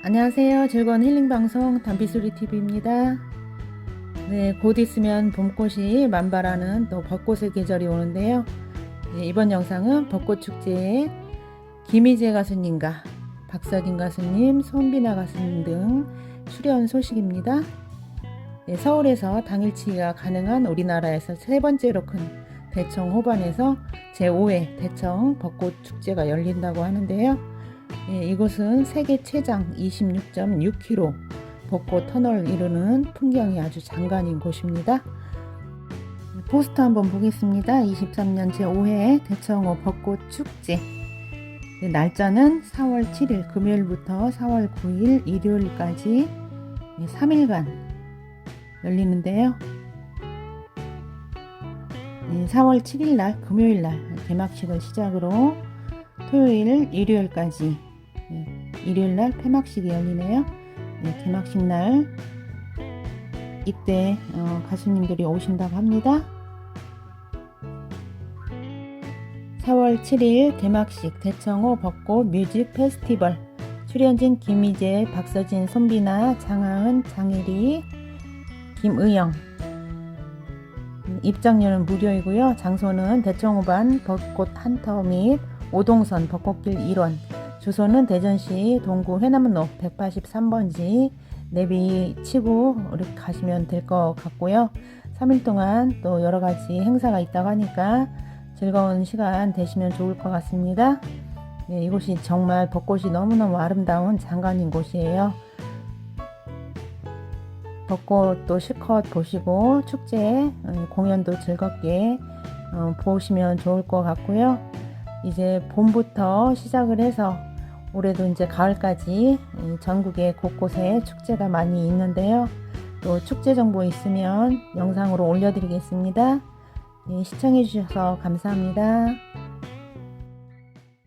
안녕하세요. 즐거운 힐링 방송 담비소리 TV입니다. 네, 곧 있으면 봄꽃이 만발하는 또 벚꽃의 계절이 오는데요. 네, 이번 영상은 벚꽃 축제에 김희재 가수님과 박서진 가수님, 손비나 가수님 등 출연 소식입니다. 네, 서울에서 당일치기가 가능한 우리나라에서 세 번째로 큰 대청 호반에서 제5회 대청 벚꽃 축제가 열린다고 하는데요. 예, 이곳은 세계 최장 26.6km 벚꽃 터널 이루는 풍경이 아주 장관인 곳입니다. 포스터 한번 보겠습니다. 23년 제5회 대청호 벚꽃 축제. 네, 날짜는 4월 7일 금요일부터 4월 9일 일요일까지 3일간 열리는데요. 4월 7일 날 금요일 날 개막식을 시작으로 토요일 일요일까지 네, 일요일 날 폐막식이 열리네요. 네, 개막식 날 이때 어, 가수님들이 오신다고 합니다. 4월 7일 개막식 대청호 벚꽃 뮤직 페스티벌 출연진 김희재, 박서진, 손비나, 장하은, 장혜리, 김의영 입장료는 무료이고요. 장소는 대청호반 벚꽃 한터 및 오동선 벚꽃길 1원 주소는 대전시 동구 회남로 183번지 내비 치고 가시면 될 것 같고요. 3일 동안 또 여러 가지 행사가 있다고 하니까 즐거운 시간 되시면 좋을 것 같습니다. 네, 이곳이 정말 벚꽃이 너무너무 아름다운 장관인 곳이에요. 벚꽃도 실컷 보시고 축제 어, 공연도 즐겁게 어, 보시면 좋을 것 같고요. 이제 봄부터 시작을 해서 올해도 이제 가을까지 전국에 곳곳에 축제가 많이 있는데요. 또 축제 정보 있으면 영상으로 올려드리겠습니다. 예, 시청해주셔서 감사합니다.